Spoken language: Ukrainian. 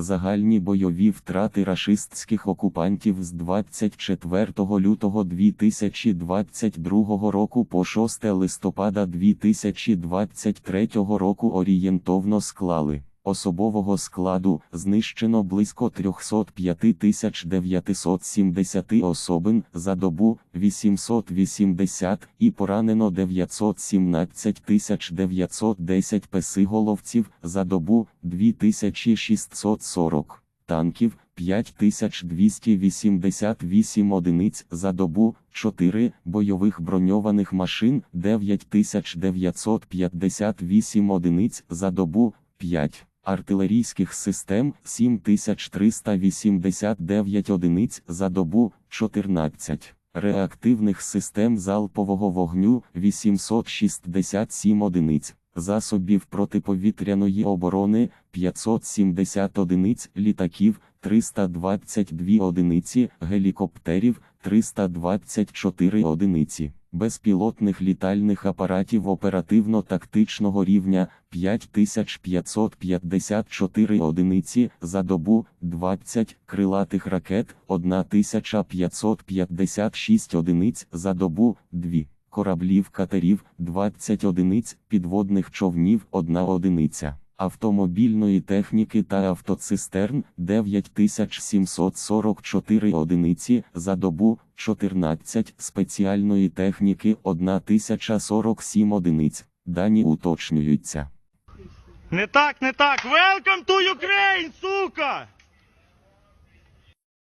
Загальні бойові втрати рашистських окупантів з 24 лютого 2022 року по 6 листопада 2023 року орієнтовно склали. Особового складу знищено близько 305 970 особин за добу 880 і поранено 917 910 песиголовців за добу 2640 танків 5288 одиниць за добу, 4 бойових броньованих машин 9958 одиниць за добу, 5 артилерійських систем 7389 одиниць за добу, 14 реактивних систем залпового вогню 867 одиниць. Засобів протиповітряної оборони 570 одиниць літаків, 322 одиниці гелікоптерів, 324 одиниці безпілотних літальних апаратів оперативно-тактичного рівня 5554 одиниці за добу, 20 крилатих ракет, 1556 одиниць за добу, 2 кораблів катерів, 20 одиниць, підводних човнів, 1 одиниця, автомобільної техніки та автоцистерн, 9744 одиниці за добу, 14 спеціальної техніки, 1047 одиниць. Дані уточнюються. Не так, не так. Welcome to Ukraine!